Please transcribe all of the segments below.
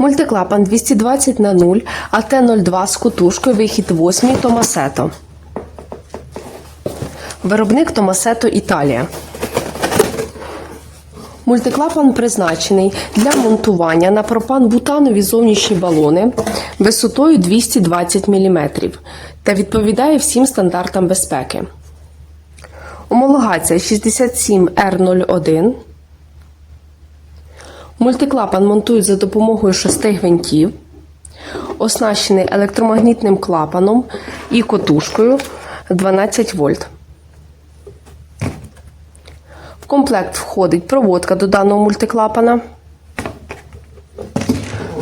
мультиклапан 220 на 0, АТ-02 з кутушкою, вихід 8 Томасето. Виробник Томасето Італія. Мультиклапан призначений для монтування на пропан-бутанові зовнішні балони висотою 220 мм та відповідає всім стандартам безпеки. Омологація 67R01. Мультиклапан монтують за допомогою шести гвинтів, оснащений електромагнітним клапаном і котушкою 12 вольт. В комплект входить проводка до даного мультиклапана,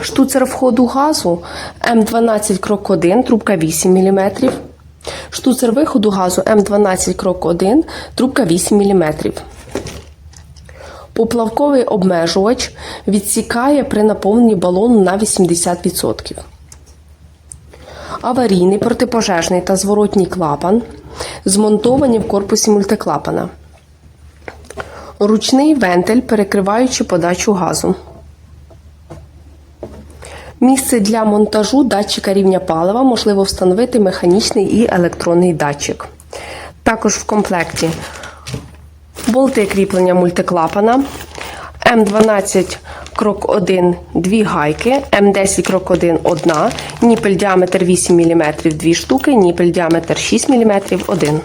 штуцер входу газу М12 крок 1, трубка 8 мм, штуцер виходу газу М12 крок 1, трубка 8 мм. Поплавковий обмежувач відсікає при наповненні балону на 80%. Аварійний, протипожежний та зворотній клапан змонтовані в корпусі мультиклапана. Ручний вентиль, перекриваючи подачу газу. Місце для монтажу датчика рівня палива можливо встановити механічний і електронний датчик. Також в комплекті болти кріплення мультиклапана, М12 крок 1 2 гайки, М10 крок 1 1, ніпель діаметр 8 мм 2 штуки, ніпель діаметр 6 мм 1.